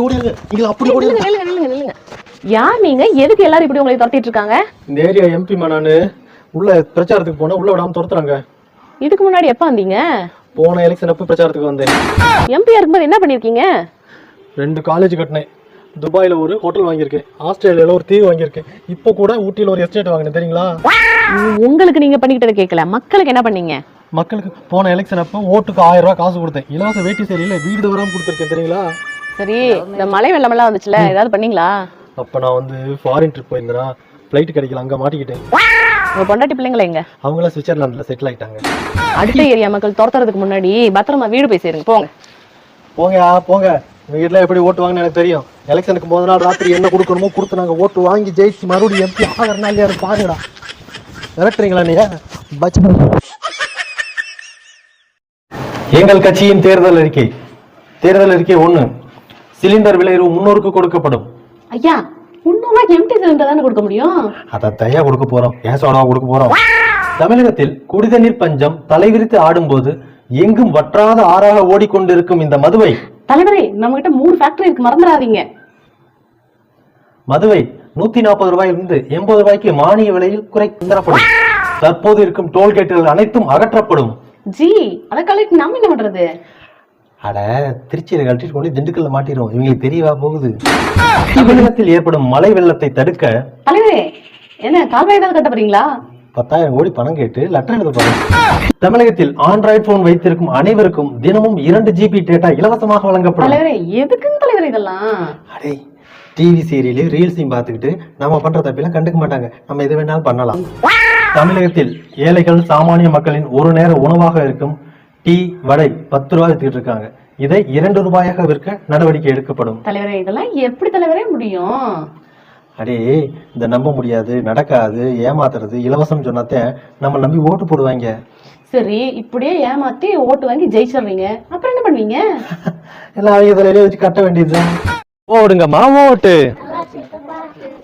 அப்படி ஓடிடுங்க நீங்க அப்படி ஓடிடுங்க நில்லுங்க நில்லுங்க. நில்லுங்க யார் நீங்க? எதுக்கு எல்லாரும் இப்படி உங்களை துரத்திட்டு இருக்காங்க இந்த ஏரியா எம்பி நானு. உள்ள பிரச்சாரத்துக்கு போனா உள்ள விடாம துரத்துறாங்க. இதுக்கு முன்னாடி எப்ப வந்தீங்க? போன எலெக்ஷன் அப்ப பிரச்சாரத்துக்கு வந்தேன். எம்பியா இருக்கும்போது என்ன பண்ணிருக்கீங்க? ரெண்டு காலேஜ் கட்டினேன். துபாயில ஒரு ஹோட்டல் வாங்கியிருக்கேன். ஆஸ்திரேலியால ஒரு தீவு வாங்கியிருக்கேன். இப்போ கூட ஊட்டியில ஒரு எஸ்டேட் வாங்கினேன் தெரியுங்களா? உங்களுக்கு நீங்க பண்ணிக்கிட்டதை கேட்கல மக்களுக்கு என்ன பண்ணீங்க? மக்களுக்கு போன எலெக்ஷன் அப்போ ஓட்டுக்கு ஆயிரம் ரூபாய் காசு கொடுத்தேன். இலவச வேட்டி சரியில்லை வீடு வராம கொடுத்துருக்கேன் தெரியுங்களா? சரி இந்த மழை வெள்ளமெல்லாம் வந்துச்சுல ஏதாவது பண்ணீங்களா? அப்ப நான் வந்து ஃபாரின் ட்ரிப் போயிருந்தேனா ஃப்ளைட் கிடைக்கல அங்க மாட்டிக்கிட்டேன். உங்க பொண்டாட்டி பிள்ளைங்கள எங்க? அவங்களாம் சுவிட்சர்லாந்துல செட்டில் ஆயிட்டாங்க. அடுத்த ஏரியா மக்கள் துரத்துறதுக்கு முன்னாடி பத்திரமா வீடு போய் சேருங்க போங்க. போங்க உங்க வீட்டுல எப்படி ஓட்டு வாங்கன்னு எனக்கு தெரியும். எலெக்ஷனுக்கு முத நாள் ராத்திரி என்ன கொடுக்கணுமோ கொடுத்து நாங்க ஓட்டு வாங்கி ஜெயிச்சு மறுபடியும் எம்பி ஆகிறனால யாரு பாருங்கடா. மிரட்டுறீங்களா நீங்க பட்ஜெட் எங்கள் கட்சியின் தேர்தல் அறிக்கை. தேர்தல் அறிக்கை ஒண்ணு. சிலிண்டர் விலை ரூ முன்னூறுக்கு கொடுக்கப்படும். ஐயா முன்னூறுவா எம்டி சிலிண்டர் தானே கொடுக்க முடியும்? அதை தையா கொடுக்க போறோம். சோடா கொடுக்க போறோம். தமிழகத்தில் குடிதண்ணீர் பஞ்சம் தலைவிரித்து ஆடும்போது எங்கும் வற்றாத ஆறாக ஓடிக்கொண்டிருக்கும் இந்த மதுவை. தலைவரே நம்ம கிட்ட மூணு ஃபேக்டரி இருக்கு. மறந்துடாதீங்க. மதுவை நூத்தி நாற்பது ரூபாயிலிருந்து எண்பது ரூபாய்க்கு மானிய விலையில் குறைத்து தரப்படும். தற்போது இருக்கும் டோல்கேட்டுகள் அனைத்தும் அகற்றப்படும். ஜி அதை கலெக்ட் நாம என்ன பண்றது? அட திருச்சியில கழட்டிட்டு கொண்டு திண்டுக்கல்ல மாட்டிரும் இவங்களுக்கு தெரியவா போகுது? தமிழகத்தில் ஏற்படும் மழை வெள்ளத்தை தடுக்க தலைவரே என்ன கால்வாய் ஏதாவது கட்ட போறீங்களா? பத்தாயிரம் கோடி பணம் கேட்டு லெட்டர் எழுத போறோம். தமிழகத்தில் ஆண்ட்ராய்டு போன் வைத்திருக்கும் அனைவருக்கும் தினமும் இரண்டு ஜிபி டேட்டா இலவசமாக வழங்கப்படும். தலைவரே எதுக்குங்க தலைவரே இதெல்லாம்? அடே டிவி சீரியலு ரீல்ஸையும் பார்த்துக்கிட்டு நம்ம பண்ற தப்பெல்லாம் கண்டுக்க மாட்டாங்க. நம்ம எது வேணாலும் பண்ணலாம். தமிழகத்தில் ஏழைகள் சாமானிய மக்களின் ஒரு நேர உணவாக இருக்கும் டீ வடை பத்து ரூபாய் வித்துக்கிட்டு இருக்காங்க. இதை இரண்டு ரூபாயாக விற்க நடவடிக்கை எடுக்கப்படும். தலைவரே இதெல்லாம் எப்படி தலைவரே முடியும்? அடே இந்த நம்ப முடியாது நடக்காது ஏமாத்துறது இலவசம் சொன்னாத்தேன் நம்ம நம்பி ஓட்டு போடுவாங்க. சரி இப்படியே ஏமாத்தி ஓட்டு வாங்கி ஜெயிச்சிடுறீங்க அப்புறம் என்ன பண்ணுவீங்க? எல்லாம் அவங்க தலையிலே வச்சு கட்ட வேண்டியதுதான் போடுங்கம்மா ஓட்டு.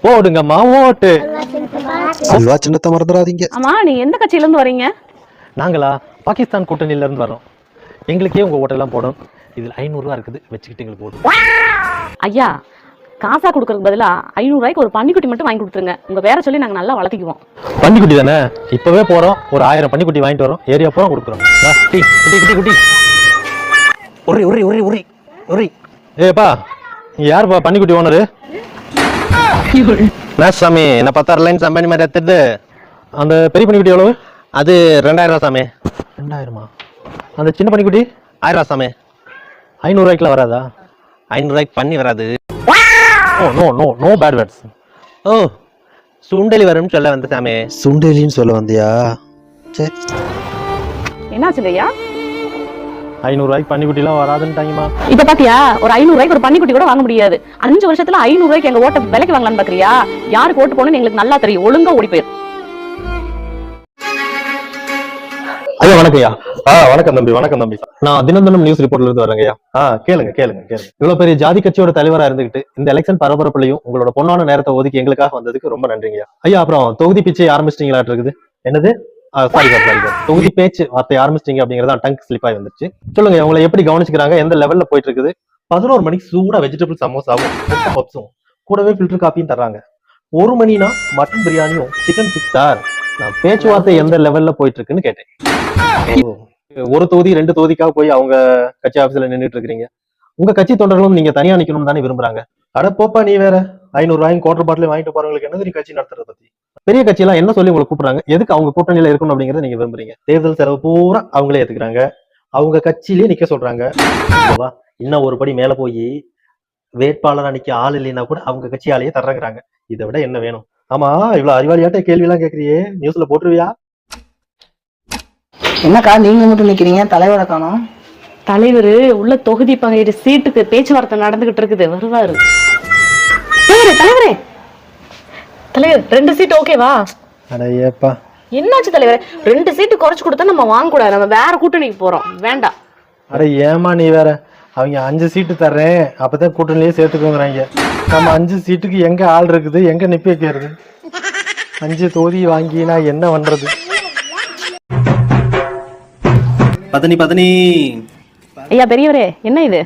போடுங்கம்மா ஓட்டு. செல்வா சின்னத்தை மறந்துடாதீங்க. ஆமா நீங்க எந்த கட்சியில இருந்து வரீங்க? நாங்களா பாகிஸ்தான் கூட்டணியில இருந்து வரோம். எங்களுக்கே உங்க ஓட்டெல்லாம் போடும். இதில் ஐநூறுரூவா இருக்குது வச்சுக்கிட்டு எங்களுக்கு போடும் ஐயா காசா கொடுக்கறதுக்கு பதிலா ஐநூறு ரூபாய்க்கு ஒரு பன்னிக்குட்டி மட்டும் வாங்கி கொடுத்துருங்க. உங்க பேரை சொல்லி நாங்க நல்லா வளர்த்திக்குவோம். பன்னிக்குட்டி தானே? இப்பவே போறோம். ஒரு ஆயிரம் பன்னிக்குட்டி வாங்கிட்டு வரோம். ஏரியா பூரா கொடுக்குறோம். வா, குட்டி குட்டி குட்டி குட்டி. உரி உரி உரி உரி உரி ஏப்பா யாருப்பா பன்னிக்குட்டி ஓனரு? நான் சாமி என்ன பத்தாறு லைன் சம்பானி மாதிரி எடுத்துட்டு? அந்த பெரிய பன்னிக்குட்டி எவ்வளவு? அது ரெண்டாயிரம் ரூபா சாமி. ரெண்டாயிரமா? அந்த சின்ன பன்னிக்குட்டி ஆயிரம் ரூபா சாமி. ஐநூறுரூவாய்க்குலாம் வராதா? ஐநூறுரூவாய்க்கு பண்ணி வராது. ஓ no no no bad words oh சுண்டலி வரும்னு சொல்ல வந்த சாமி. சுண்டேலின்னு சொல்ல வந்தியா? சரி என்னாச்சு ஐயா? ஐநூறுரூவாய்க்கு பன்னிக்குட்டிலாம் வராதுன்ட்டாங்கம்மா. இப்ப பாத்தியா? ஒரு ஐநூறு ரூபாய்க்கு ஒரு பன்னிக்குட்டி கூட வாங்க முடியாது. அஞ்சு வருஷத்துல ஐநூறு ரூபாய்க்கு எங்க ஓட்ட விலைக்கு வாங்கலாம்னு பாக்குறியா? யாருக்கு ஓட்டு போகணும்னு எங்களுக்கு நல்லா தெரியும். ஒழுங்கா ஓடி போயிரு. ஐயா வணக்கம் ஐயா ஆ வணக்கம் தம்பி வணக்கம் தம்பி. நான் தினந்தனம் நியூஸ் ரிப்போர்ட்ல இருந்து வரேங்க ஐயா ஆ கேளுங்க கேளுங்க கேளுங்க. இவ்வளவு பெரிய ஜாதி கட்சியோட தலைவரா இருந்துகிட்டு இந்த எலெக்ஷன் பரபரப்புலையும் உங்களோட பொண்ணான நேரத்தை ஒதுக்கி எங்களுக்காக வந்ததுக்கு ரொம்ப நன்றிங்க ஐயா அப்புறம் தொகுதி பிச்சை ஆரம்பிச்சிட்டீங்களா இருக்குது. என்னது? சாரி சார் சாரி சார் தொகுதி பேச்சு வார்த்தை ஆரம்பிச்சிட்டீங்க அப்படிங்கறத டங்க் ஸ்லிப் ஆகி வந்துருச்சு. சொல்லுங்க உங்களை எப்படி கவனிச்சுக்கிறாங்க? எந்த லெவல்ல போயிட்டு இருக்குது? பதினோரு மணிக்கு சூடா வெஜிடபிள் சமோசாவும் பப்ஸும் கூடவே ஃபில்டர் காப்பியும் தர்றாங்க. ஒரு மணினா மட்டன் பிரியாணியும் சிக்கன் சிக்ஸார் நான் பேச்சுவார்த்தை எந்த லெவல்ல போயிட்டு இருக்குன்னு கேட்டேன். ஒரு தொகுதி ரெண்டு தொகுதிக்காக போய் அவங்க கட்சி ஆபீஸ்ல நின்னுட்டு இருக்கிறீங்க உங்க கட்சி தொண்டர்களும் நீங்க தனியா நிக்கணும்னு தானே விரும்புறாங்க. அட போப்பா நீ வேற. ஐநூறு ரூபாயும் குவார்டர் பாட்டில் வாங்கிட்டு போறவங்களுக்கு என்ன தெரியும் கட்சி நடத்துறத பத்தி? பெரிய கட்சியெல்லாம் என்ன சொல்லி உங்களை கூப்பிடுறாங்க? எதுக்கு அவங்க கூட்டணியில இருக்கணும் அப்படிங்கறத நீங்க விரும்புறீங்க? தேர்தல் செலவு பூரா அவங்களே ஏத்துக்கிறாங்க. அவங்க கட்சியிலேயே நிக்க சொல்றாங்க. இன்னும் ஒரு படி மேல போய் வேட்பாளரா நிக்க ஆள் இல்லைன்னா கூட அவங்க கட்சியாலேயே தர்றாங்க இதை விட என்ன வேணும்? ஆமா இவ்வளவு அறிவாளியாட்ட கேள்வி எல்லாம் கேக்குறியே. நியூஸ்ல போட்டுருவியா? என்னக்கா நீங்க மட்டும் நிக்கிறீங்க? தலைவரை காணோம். தலைவர் உள்ள தொகுதி பங்கீடு சீட்டுக்கு பேச்சுவார்த்தை நடந்துகிட்டு இருக்குது. வருவாரு. தலைவரே தலைவரே! தலைவர் ரெண்டு சீட் ஓகேவா அட ஏப்பா. என்னாச்சு தலைவரே? ரெண்டு சீட்டு குறைச்சு கொடுத்தா நம்ம வாங்க கூடாது நம்ம வேற கூட்டணிக்கு போறோம். வேண்டாம். அட ஏமா நீ வேற? அவங்க அஞ்சு சீட்டு தர்றேன். அப்பதான் கூட்டணிலேயே சேர்த்துக்கோங்கிறாங்க. நம்ம அஞ்சு சீட்டுக்கு எங்க ஆள் இருக்குது? எங்க நிப்பி வைக்கிறது? அஞ்சு தொகுதி வாங்கி நான் என்ன பண்றது? பதனி பதனி. ஐயா பெரியவரே என்ன இது?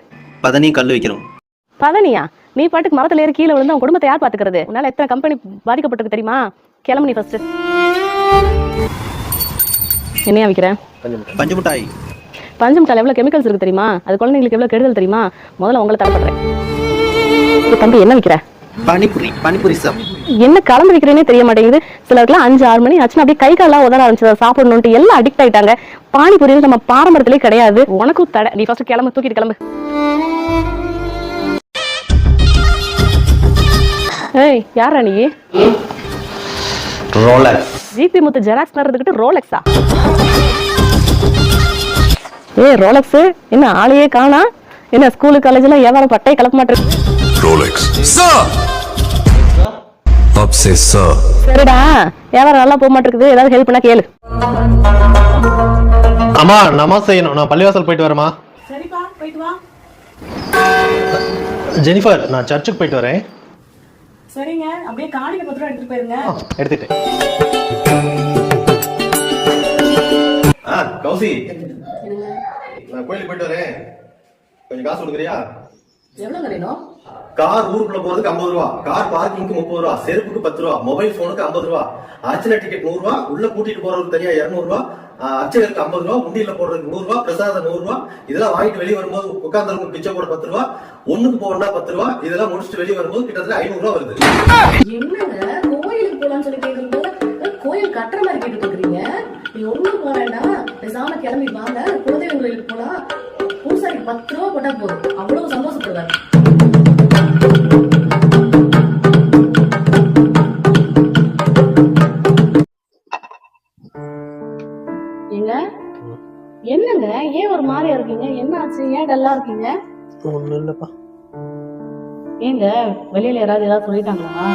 பதனி கல் வைக்கிறோம். பதனியா? நீ பாட்டுக்கு மரத்துல ஏறி கீழே விழுந்து உன் குடும்பத்தை யார் பாத்துக்கிறது? உன்னால எத்தனை கம்பெனி பாதிக்கப்பட்டிருக்கு தெரியுமா? கிளம்பு நீ ஃபர்ஸ்ட் என்னையா விக்கிறேன் பஞ்சு மிட்டாய். பஞ்சு மிட்டால எவ்வளவு கெமிக்கல்ஸ் இருக்கு தெரியுமா? அது குழந்தைங்களுக்கு எவ்வளவு கெடுதல் தெரியுமா? முதல்ல உங்களை தரப்படுறேன் தம்பி என்ன விக்கிற? பானிபுரி பானிபுரி சாப் என்ன கலந்து வைக்கிறேனே தெரிய மாட்டேங்குது. சிலருக்குலாம் அஞ்சு ஆறு மணி ஆச்சுன்னா அப்படியே கை காலெல்லாம் உதற ஆரம்பிச்சு சாப்பிடணும்ட்டு எல்லாம் அடிக்ட் ஆயிட்டாங்க. பானிபூரி நம்ம பாரம்பரியத்திலே கிடையாது. உனக்கும் தடை. நீ ஃபர்ஸ்ட் கிளம்பு தூக்கிட்டு கிளம்பு. ஏய் யாரா நீ? ரோலர் ஜிபி முத்து ஜெராக்ஸ் நடந்துக்கிட்டு ரோலெக்ஸா? ஏய் ரோலெக்ஸ் என்ன ஆளையே காணா? என்ன ஸ்கூலு காலேஜ்ல வியாபாரம் பட்டை கலக்க மாட்டேன். சரிடா வியாபாரம் நல்லா போக மாட்டேங்குது. ஏதாவது ஹெல்ப் பண்ணா கேளு. அம்மா நமாஸ் செய்யணும். நான் பள்ளிவாசல் போயிட்டு வரேம்மா. சரிப்பா போயிட்டு வா. ஜெனிஃபர் நான் சர்ச்சுக்கு போயிட்டு வரேன். சரிங்க அப்படியே காணிக்க பத்திரம் எடுத்துட்டு போயிருங்க. எடுத்துட்டேன் ஆ கௌசி. நான் கோயிலுக்கு போயிட்டு வரேன். கொஞ்சம் காசு கொடுக்குறியா? எவ்வளவு வேணும்? கார் ஊருக்குள்ள போறதுக்கு ஐம்பது ரூபா. கார் பார்க்கிங்க்கு முப்பது ரூபா. செருப்புக்கு பத்து ரூபா. மொபைல் போனுக்கு ஐம்பது ரூபா. அர்ச்சனை டிக்கெட் நூறு ரூபா. உள்ள கூட்டிட்டு போறதுக்கு தனியா இருநூறு ரூபா. அர்ச்சகருக்கு ஐம்பது ரூபா. உண்டியில போடுறதுக்கு நூறு ரூபா. பிரசாதம் நூறு ரூபா. இதெல்லாம் வாங்கிட்டு வெளியே வரும்போது உட்கார்ந்து பிச்சை போட பத்து ரூபா. ஒண்ணுக்கு போனா பத்து ரூபா. இதெல்லாம் முடிச்சுட்டு வெளியே வரும்போது கிட்டத்தட்ட ஐநூறு ரூபா வருது. என்னங்க? கோயிலுக்கு போலாம்னு சொல்லி கேக்குறது கோயில் கட்டுற மாதிரி கேட்டு இருக்கீங்க நீ ஒண்ணும் போக வேண்டாம் பேசாம கிளம்பி வாங்க. குலதெய்வம் கோயிலுக்கு போலாம் பூசாரிக்கு பத்து ரூபா போட்டா போதும். அவ்வளவு சந்தோஷப்படுவாரு. ஏங்க? என்னங்க? ஏன் ஒரு மாதிரியா இருக்கீங்க? என்ன ஆச்சு ஏன் டல்லா இருக்கீங்க? ஒன்றும் இல்லைப்பா. ஏங்க வெளியில யாராவது ஏதாவது சொல்லிட்டாங்களா?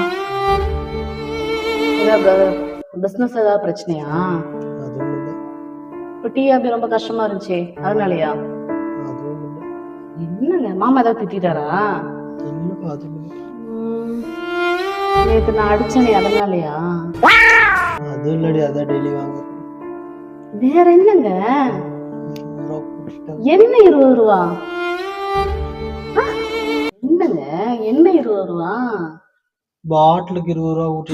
பிசினஸ் ஏதாவது பிரச்சனையா? இப்போ டிஆர்பி ரொம்ப கஷ்டமா இருந்துச்சு அதனாலயா என்னங்க மாமா ஏதாவது திட்டாரா நேத்து நான் அடிச்சனே அதனாலயா அதுவும் இல்லடி அதான் டெய்லி வாங்குறேன் வேற என்னங்க. என்ன இருபது ரூபா என்னங்க என்ன இருபது ரூபா பாட்டிலுக்கு இருபது ரூபா ஊட்டி